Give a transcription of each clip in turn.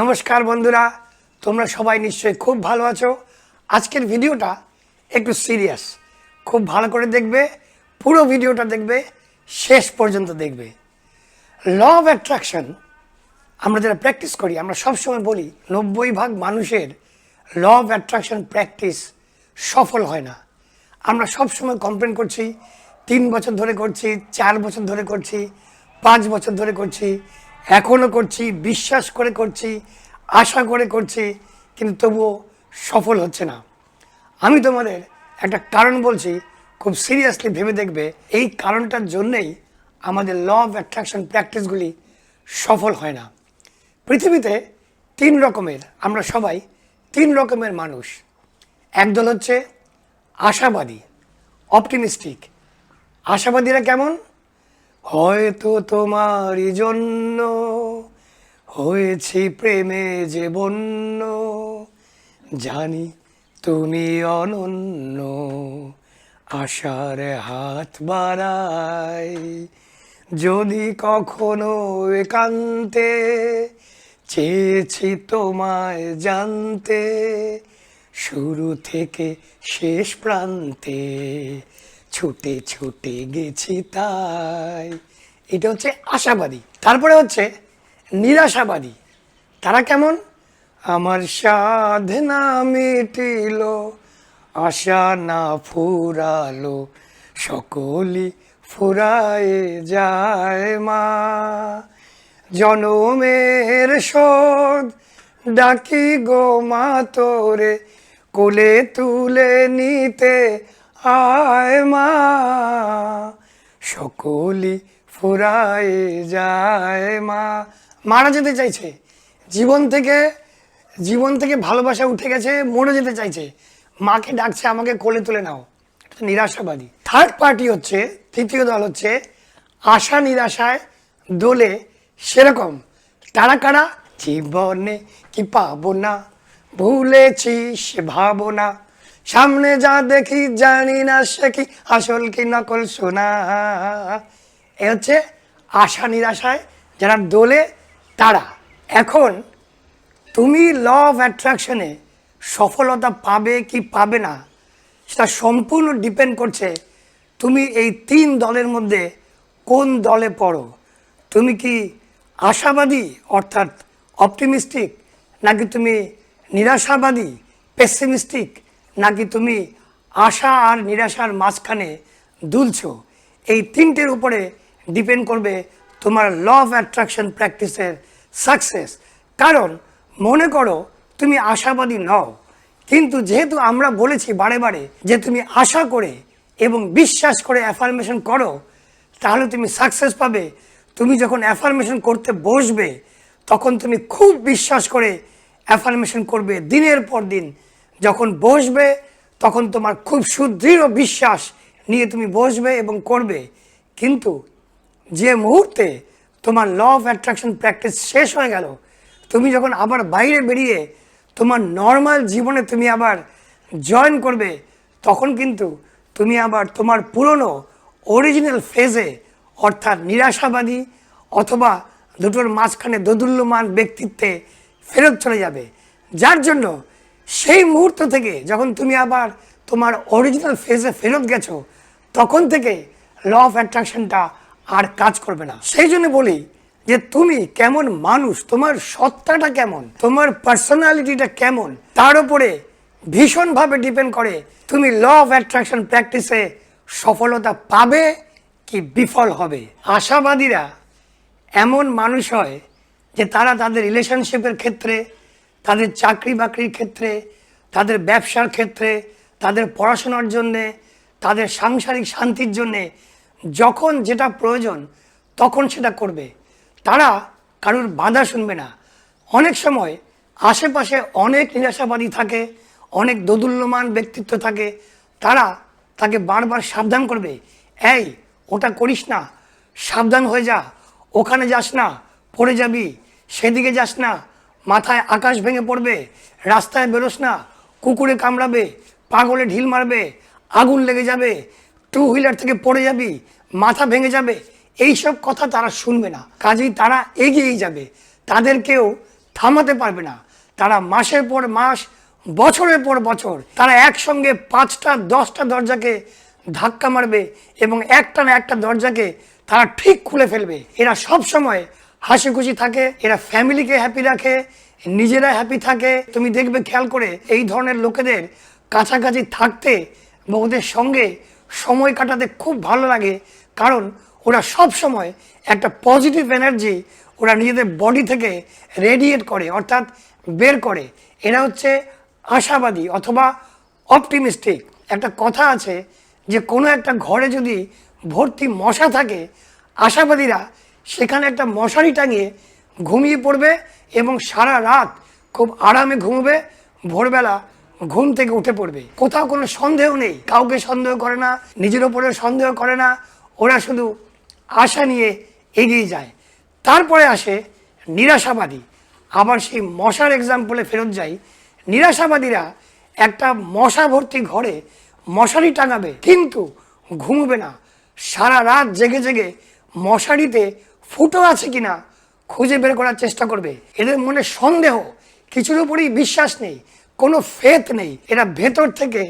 নমস্কার বন্ধুরা, তোমরা সবাই নিশ্চয়ই খুব ভালো আছো। আজকের ভিডিওটা একটু সিরিয়াস খুব ভালো করে দেখবে, পুরো ভিডিওটা দেখবে, শেষ পর্যন্ত দেখবে। ল অফ অ্যাট্রাকশন আমরা যারা প্র্যাকটিস করি, আমরা সবসময় বলি, নব্বই ভাগ মানুষের ল অফ অ্যাট্রাকশন প্র্যাকটিস সফল হয় না। আমরা সবসময় কমপ্লেন করছি, তিন বছর ধরে করছি, চার বছর ধরে করছি, পাঁচ বছর ধরে করছি এখনও করছি, বিশ্বাস করে করছি, আশা করে করছি, কিন্তু তবুও সফল হচ্ছে না। আমি তোমাদের একটা কারণ বলছি, খুব সিরিয়াসলি ভেবে দেখবে, এই কারণটার জন্যেই আমাদের ল অফ অ্যাট্রাকশন প্র্যাকটিসগুলি সফল হয় না। পৃথিবীতে তিন রকমের, আমরা সবাই তিন রকমের মানুষ। একদল হচ্ছে আশাবাদী অপটিমিস্টিক আশাবাদীরা কেমন? হয়তো তোমারই জন্য হয়েছি প্রেমে যে বন্য। জানি তুমি অনন্য, আশার হাত বাড়াই। যদি কখনো একান্তে চেয়েছি তোমায় জানতে, শুরু থেকে শেষ প্রান্তে ছুটে ছুটে গেছি তাই। এটা হচ্ছে আশাবাদী। তারপরে হচ্ছে নিরাশাবাদী। তারা কেমন? আমার সাধনা মিটিল, আশা না ফুরালো, সকলই ফুরায়ে যায় মা। জনমের শোধ ডাকি গো মা তোরে, কোলে তুলে নিতে আয় মা, সকলি ফুরায় যায় মা। মারা যেতে চাইছে, জীবন থেকে জীবন থেকে ভালোবাসা উঠে গেছে মরে যেতে চাইছে। মাকে ডাকছে, আমাকে কোলে তুলে নাও। এটা নিরাশাবাদী। থার্ড পার্টি হচ্ছে, তৃতীয় দল হচ্ছে, আশা নিরাশায় দোলে সেরকম। তারা কারা? জীবনে কি পাবো না? ভুলেছি সে ভাবনা। সামনে যা দেখি জানি না সে কি আসল কি নকল শোনা এ হচ্ছে আশা নিরাশায় যারা দোলে, তারা। এখন তুমি ল অফ অ্যাট্রাকশনে সফলতা পাবে কি পাবে না, সেটা সম্পূর্ণ ডিপেন্ড করছে তুমি এই তিন দলের মধ্যে কোন দলে পড়ো। তুমি কি আশাবাদী, অর্থাৎ অপটিমিস্টিক নাকি তুমি নিরাশাবাদী পেসিমিস্টিক নাকি তুমি আশা আর নিরাশার মাঝখানে দুলছো? এই তিনটের উপরে ডিপেন্ড করবে তোমার ল অফ অ্যাট্রাকশন প্র্যাকটিসের সাকসেস কারণ মনে করো তুমি আশাবাদী নও, কিন্তু যেহেতু আমরা বলেছি বারে বারে যে তুমি আশা করে এবং বিশ্বাস করে অ্যাফার্মেশন করো, তাহলে তুমি সাকসেস পাবে। তুমি যখন অ্যাফার্মেশন করতে বসবে, তখন তুমি খুব বিশ্বাস করে অ্যাফার্মেশন করবে দিনের পর দিন। যখন বসবে, তখন তোমার খুব সুদৃঢ় বিশ্বাস নিয়ে তুমি বসবে এবং করবে। কিন্তু যে মুহূর্তে তোমার ল অফ অ্যাট্রাকশন প্র্যাকটিস শেষ হয়ে গেল, তুমি যখন আবার বাইরে বেরিয়ে তোমার নর্মাল জীবনে তুমি আবার জয়েন করবে, তখন কিন্তু তুমি আবার তোমার পুরনো অরিজিনাল ফেজে অর্থাৎ নিরাশাবাদী অথবা দুটোর মাঝখানে দোদুল্যমান ব্যক্তিত্বে ফেরত চলে যাবে। যার জন্য সেই মুহূর্ত থেকে যখন তুমি আবার তোমার অরিজিনাল ফেজে ফেরত গেছো, তখন থেকে ল অফ অ্যাট্রাকশনটা আর কাজ করবে না। সেই জন্য বলি যে তুমি কেমন মানুষ, তোমার সত্তাটা কেমন, তোমার পার্সোনালিটিটা কেমন, তার উপরে ভীষণভাবে ডিপেন্ড করে তুমি ল অফ অ্যাট্রাকশন প্র্যাকটিসে সফলতা পাবে কি বিফল হবে। আশাবাদীরা এমন মানুষ হয় যে তারা তাদের রিলেশনশিপের ক্ষেত্রে তাদের চাকরি বাকরির ক্ষেত্রে, তাদের ব্যবসার ক্ষেত্রে, তাদের পড়াশোনার জন্যে, তাদের সাংসারিক শান্তির জন্যে, যখন যেটা প্রয়োজন তখন সেটা করবে। তারা কারুর বাধা শুনবে না। অনেক সময় আশেপাশে অনেক নিরাশাবাদী থাকে, অনেক দোদুল্যমান ব্যক্তিত্ব থাকে, তারা তাকে বারবার সাবধান করবে। এই, ওটা করিস না, সাবধান হয়ে যা, ওখানে যাস না, পড়ে যাবি, সেদিকে যাস না মাথায় আকাশ ভেঙে পড়বে, রাস্তায় বেরোস না, কুকুরে কামড়াবে, পাগলে ঢিল মারবে, আগুন লেগে যাবে টু হুইলার থেকে পড়ে যাবি, মাথা ভেঙে যাবে, এইসব কথা তারা শুনবে না। কাজেই তারা এগিয়েই যাবে। তাদেরকেও থামাতে পারবে না। তারা মাসের পর মাস, বছরের পর বছর, তারা একসঙ্গে পাঁচটা, দশটা দরজাকে ধাক্কা মারবে এবং একটা না একটা দরজাকে তারা ঠিক খুলে ফেলবে। এরা সব সময় হাসি খুশি থাকে, এরা ফ্যামিলিকে হ্যাপি রাখে, নিজেরা হ্যাপি থাকে। তুমি দেখবে, খেয়াল করে, এই ধরনের লোকেদের কাছাকাছি থাকতে বা ওদের সঙ্গে সময় কাটাতে খুব ভালো লাগে। কারণ ওরা সব সময় একটা পজিটিভ এনার্জি ওরা নিজেদের বডি থেকে রেডিয়েট করে, অর্থাৎ বের করে। এরা হচ্ছে আশাবাদী অথবা অপটিমিস্টিক একটা কথা আছে যে, কোনো একটা ঘরে যদি ভর্তি মশা থাকে, আশাবাদীরা সেখানে একটা মশারি টাঙিয়ে ঘুমিয়ে পড়বে এবং সারা রাত খুব আরামে ঘুমবে, ভোরবেলা ঘুম থেকে উঠে পড়বে। কোথাও কোনো সন্দেহ নেই, কাউকে সন্দেহ করে না, নিজের ওপরে সন্দেহ করে না, ওরা শুধু আশা নিয়ে এগিয়ে যায়। তারপরে আসে নিরাশাবাদী। আবার সেই মশার এক্সাম্পলে ফেরত যাই। নিরাশাবাদীরা একটা মশা ভর্তি ঘরে মশারি টাঙাবে, কিন্তু ঘুমবে না। সারা রাত জেগে জেগে মশারিতে ফুটো আছে কিনা খুঁজে বের করার চেষ্টা করবে। এদের মনে সন্দেহ, কিছুর উপরেই বিশ্বাস নেই, কোনো ফেথ নেই। এরা ভেতর থেকে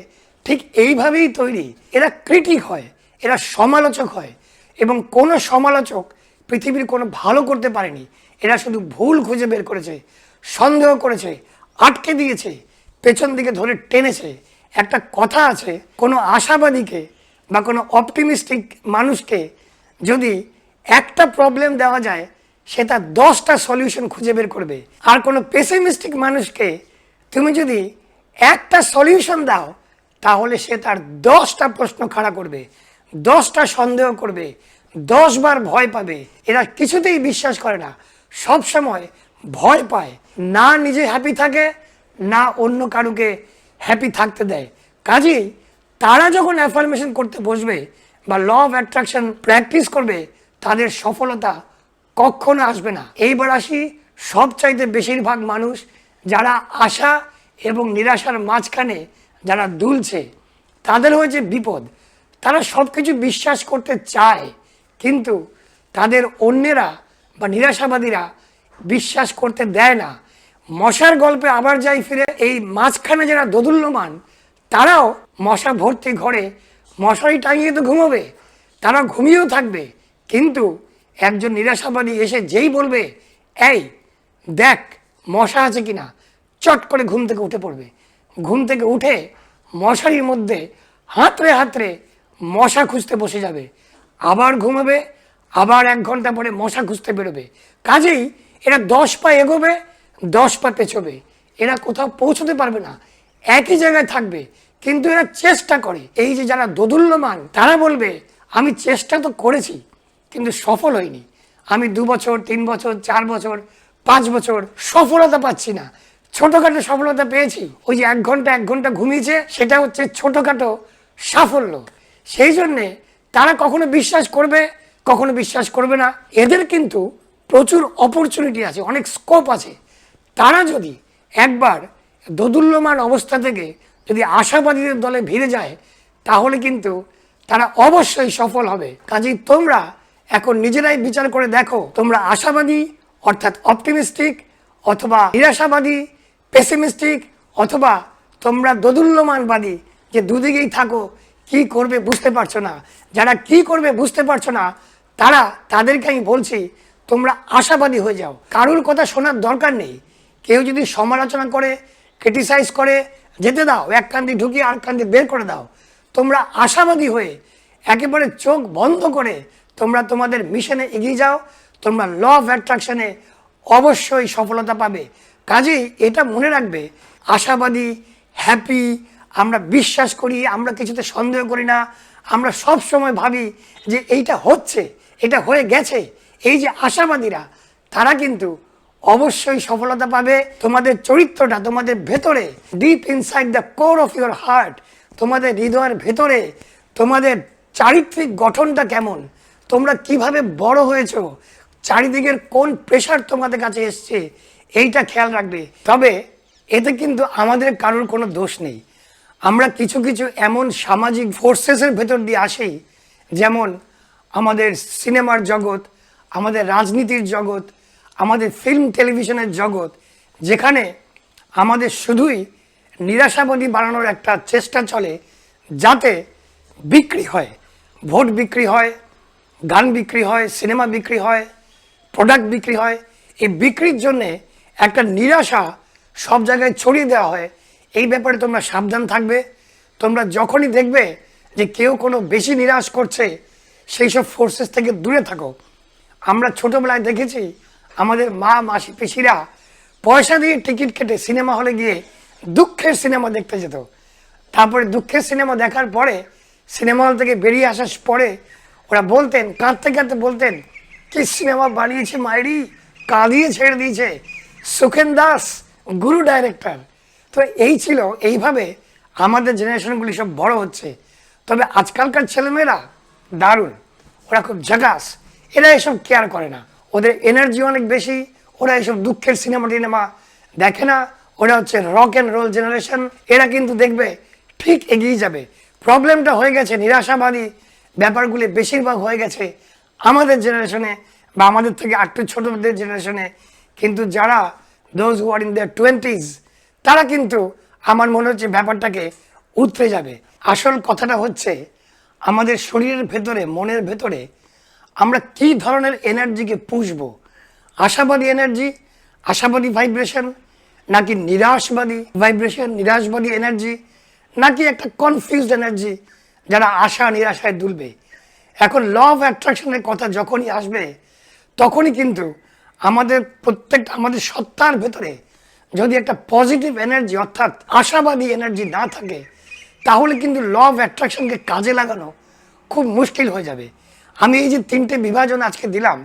ঠিক এইভাবেই তৈরি। এরা ক্রিটিক হয়, এরা সমালোচক হয় এবং কোনো সমালোচক পৃথিবীর কোনো ভালো করতে পারেনি। এরা শুধু ভুল খুঁজে বের করেছে, সন্দেহ করেছে, আটকে দিয়েছে, পেছন দিকে ধরে টেনেছে। একটা কথা আছে, কোনো আশাবাদীকে বা কোনো অপটিমিস্টিক মানুষকে যদি একটা প্রবলেম দেওয়া যায় সে তার দশটা সলিউশন খুঁজে বের করবে। আর কোনো পেসিমিস্টিক মানুষকে তুমি যদি একটা সলিউশন দাও, তাহলে সে তার দশটা প্রশ্ন খাড়া করবে, দশটা সন্দেহ করবে, দশবার ভয় পাবে। এরা কিছুতেই বিশ্বাস করে না। সব সময় ভয় পায়। না নিজে হ্যাপি থাকে, না অন্য কারুকে হ্যাপি থাকতে দেয়। কাজেই তারা যখন অ্যাফার্মেশন করতে বসবে বা ল অফ অ্যাট্রাকশন প্র্যাকটিস করবে তাদের সফলতা কখনো আসবে না। এইবার আসি সবচাইতে বেশিরভাগ মানুষ যারা আশা এবং নিরাশার মাঝখানে যারা দুলছে, তাদের হয়েছে বিপদ। তারা সব কিছু বিশ্বাস করতে চায়, কিন্তু তাদের অন্যেরা বা নিরাশাবাদীরা বিশ্বাস করতে দেয় না। মশার গল্পে আবার যাই ফিরে, এই মাঝখানে যারা দোদুল্যমান, তারাও মশা ভর্তি ঘরে মশারি টাঙিয়ে তো ঘুমোবে, তারা ঘুমিয়েও থাকবে। কিন্তু একজন নিরাশাবাদী এসে যেই বলবে, এই, দেখ, মশা আছে কিনা? চট করে ঘুম থেকে উঠে পড়বে। ঘুম থেকে উঠে মশারির মধ্যে হাতড়ে হাতড়ে মশা খুঁজতে বসে যাবে। আবার ঘুমাবে, আবার এক ঘণ্টা পরে মশা খুঁজতে বেরোবে। কাজেই এরা দশ পা এগোবে, দশ পা পেছবে। এরা কোথাও পৌঁছতে পারবে না। একই জায়গায় থাকবে। কিন্তু এরা চেষ্টা করে। এই যে যারা দোদুল্যমান, তারা বলবে, আমি চেষ্টা তো করেছি কিন্তু সফল হইনি। আমি দু বছর, তিন বছর, চার বছর, পাঁচ বছর সফলতা পাচ্ছি না। ছোটখাটো সফলতা পেয়েছি। ওই যে এক ঘণ্টা এক ঘণ্টা ঘুমিয়েছে, সেটা হচ্ছে ছোটখাটো সাফল্য। সেই জন্যে তারা কখনো বিশ্বাস করবে, কখনো বিশ্বাস করবে না। এদের কিন্তু প্রচুর অপরচুনিটি আছে, অনেক স্কোপ আছে। তারা যদি একবার দোদুল্যমান অবস্থা থেকে যদি আশাবাদীদের দলে ভিড়ে যায়, তাহলে কিন্তু তারা অবশ্যই সফল হবে। কাজেই তোমরা এখন নিজেরাই বিচার করে দেখো, তোমরা আশাবাদী অর্থাৎ অপটিমিস্টিক অথবা নিরাশাবাদী, পেসিমিস্টিক অথবা তোমরা দোদুল্যমানবাদী যে দুদিকেই থাকো, কি করবে বুঝতে পারছ না। যারা কি করবে বুঝতে পারছ না, তারা, তাদেরকে আমি বলছি, তোমরা আশাবাদী হয়ে যাও। কারুর কথা শোনার দরকার নেই। কেউ যদি সমালোচনা করে, ক্রিটিসাইজ করে, যেতে দাও, এক কান্দি ঢুকিয়ে আর কান্দি বের করে দাও। তোমরা আশাবাদী হয়ে একেবারে চোখ বন্ধ করে তোমরা তোমাদের মিশনে এগিয়ে যাও, তোমরা ল অফ অ্যাট্রাকশনে অবশ্যই সফলতা পাবে। কাজেই এটা মনে রাখবে, আশাবাদী হ্যাপি আমরা বিশ্বাস করি, আমরা কিছুতে সন্দেহ করি না, আমরা সব সময় ভাবি যে এইটা হচ্ছে, এটা হয়ে গেছে। এই যে আশাবাদীরা, তারা কিন্তু অবশ্যই সফলতা পাবে। তোমাদের চরিত্রটা, তোমাদের ভেতরে deep inside the core of your heart তোমাদের হৃদয়ের ভেতরে, তোমাদের চারিত্রিক গঠনটা কেমন? তোমরা কীভাবে বড় হয়েছো? চারিদিকের কোন প্রেশার তোমাদের কাছে এসছে? এইটা খেয়াল রাখবে। তবে এতে কিন্তু আমাদের কারোর কোনো দোষ নেই। আমরা কিছু কিছু এমন সামাজিক ফোর্সেসের ভেতর দিয়ে আসি, যেমন আমাদের সিনেমার জগৎ, আমাদের রাজনীতির জগৎ, আমাদের ফিল্ম টেলিভিশনের জগৎ, যেখানে আমাদের শুধুই নিরাশাবাদী বানানোর একটা চেষ্টা চলে, যাতে বিক্রি হয়। ভোট বিক্রি হয় গান বিক্রি হয়, সিনেমা বিক্রি হয় প্রোডাক্ট বিক্রি হয়, এই বিক্রির জন্যে একটা নিরাশা সব জায়গায় ছড়িয়ে দেওয়া হয়। এই ব্যাপারে তোমরা সাবধান থাকবে। তোমরা যখনই দেখবে যে কেউ কোনো বেশি নিরাশ করছে, সেই সব ফোর্সেস থেকে দূরে থাকো। আমরা ছোটবেলায় দেখেছি, আমাদের মা, মাসি, পিসিরা পয়সা দিয়ে টিকিট কেটে সিনেমা হলে গিয়ে দুঃখের সিনেমা দেখতে যেত। তারপরে দুঃখের সিনেমা দেখার পরে, সিনেমা হল থেকে বেরিয়ে আসার পরে ওরা বলতেন কাঁদতে কাঁদতে বলতেন, কি সিনেমা বানিয়েছে মায়েরি কাঁদিয়ে ছেড়ে দিয়েছে। সুখেন দাস, গুরু ডাইরেক্টর। তো এই ছিল, এইভাবে আমাদের জেনারেশনগুলি সব বড় হচ্ছে। তবে আজকালকার ছেলেমেয়েরা দারুণ, ওরা খুব ঝাকাস এরা এসব কেয়ার করে না। ওদের এনার্জি অনেক বেশি, ওরা এসব দুঃখের সিনেমা টিনেমা দেখে না। ওরা হচ্ছে রক অ্যান্ড রোল জেনারেশন এরা কিন্তু দেখবে, ঠিক এগিয়ে যাবে। প্রবলেমটা হয়ে গেছে নিরাশাবাদী ব্যাপারগুলি বেশিরভাগ হয়ে গেছে আমাদের জেনারেশনে বা আমাদের থেকে একটু ছোটদের জেনারেশনে কিন্তু যারা those who are in their twenties তারা কিন্তু আমার মনে হচ্ছে ব্যাপারটাকে উতরে যাবে। আসল কথাটা হচ্ছে, আমাদের শরীরের ভেতরে, মনের ভেতরে আমরা কি ধরনের এনার্জিকে পুষবো? আশাবাদী এনার্জি আশাবাদী ভাইব্রেশন নাকি নিরাশবাদী ভাইব্রেশন নিরাশবাদী এনার্জি নাকি একটা কনফিউজড এনার্জি যারা আশা নিরাশায় দুলবে। এখন ল অফ অ্যাট্রাকশনের কথা যখনই আসবে, তখনই কিন্তু আমাদের প্রত্যেকটা, আমাদের সত্তার ভেতরে যদি একটা পজিটিভ এনার্জি অর্থাৎ আশাবাদী এনার্জি না থাকে, তাহলে কিন্তু ল অফ অ্যাট্রাকশনকে কাজে লাগানো খুব মুশকিল হয়ে যাবে। আমি এই যে তিনটে বিভাজন আজকে দিলাম,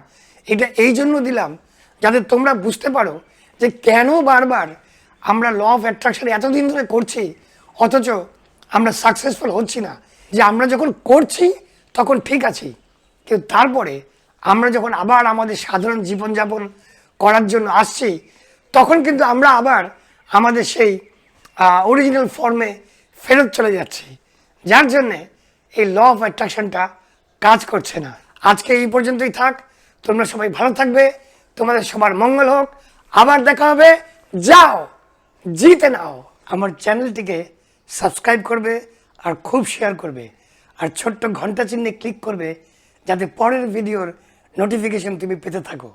এটা এই জন্য দিলাম যাতে তোমরা বুঝতে পারো যে কেন বারবার আমরা ল অফ অ্যাট্রাকশন এতদিন ধরে করছি, অথচ আমরা সাকসেসফুল হচ্ছি না। যে আমরা যখন করছি, তখন ঠিক আছি। কিন্তু তারপরে আমরা যখন আবার আমাদের সাধারণ জীবনযাপন করার জন্য আসছি, তখন কিন্তু আমরা আবার আমাদের সেই অরিজিনাল ফর্মে ফেরত চলে যাচ্ছি। যার জন্যে এই ল অফ অ্যাট্রাকশনটা কাজ করছে না। আজকে এই পর্যন্তই থাক। তোমরা সবাই ভালো থাকবে। তোমাদের সবার মঙ্গল হোক। আবার দেখা হবে। যাও। জিতে নাও। আমার চ্যানেলটিকে সাবস্ক্রাইব করবে। আর খুব শেয়ার করবে। আর ছোট্ট ঘণ্টা চিহ্নে ক্লিক করবে যাতে পরের ভিডিওর নোটিফিকেশন তুমি পেতে থাকো।